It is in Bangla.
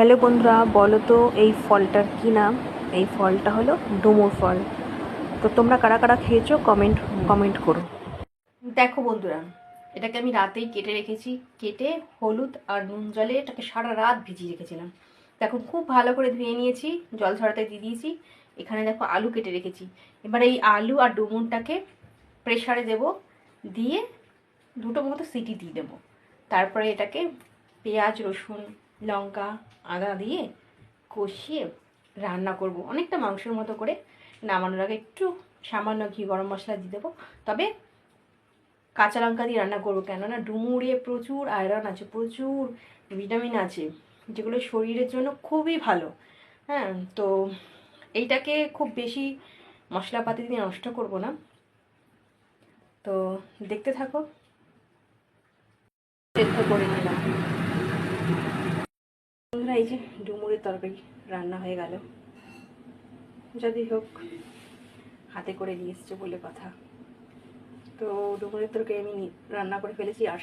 হ্যালো বন্ধুরা, বলো তো এই ফলটার কী নাম? এই ফলটা হলো ডুমুর ফল। তো তোমরা কারা কারা খেয়েছো কমেন্ট কমেন্ট করো। দেখো বন্ধুরা, এটাকে আমি রাতেই কেটে রেখেছি। কেটে হলুদ আর নুন জলে এটাকে সারা রাত ভিজিয়ে রেখেছিলাম। দেখো, খুব ভালো করে ধুয়ে নিয়েছি, জল ছড়াতে দিয়ে দিয়েছি। এখানে দেখো আলু কেটে রেখেছি। এবার এই আলু আর ডুমুরটাকে প্রেশারে দেব, দিয়ে দুটো মতো সিটি দিয়ে দেবো। তারপরে এটাকে পেঁয়াজ, রসুন লঙ্কা, আদা দিয়ে কষিয়ে রান্না করব। অনেকটা মাংসের মতো করে নামানোর আগে একটু সামান্য ঘি গরম মশলা দিয়ে দেবো। তবে কাঁচা লঙ্কা দিয়ে রান্না করব কেননা ডুমুরে প্রচুর আয়রন আছে, প্রচুর ভিটামিন আছে, যেগুলো শরীরের জন্য খুবই ভালো। হ্যাঁ তো এইটাকে খুব বেশি মশলাপাতি দিয়ে নষ্ট করব না। তো দেখতে থাকো। সেদ্ধ করে নিলাম। বন্ধুরা, এই যে ডুমুরের তরকারি রান্না হয়ে গেল। যদি হোক, হাতে করে নিয়ে এসছে বলে কথা। তো ডুমুরের তরকারি আমি রান্না করে ফেলেছি আর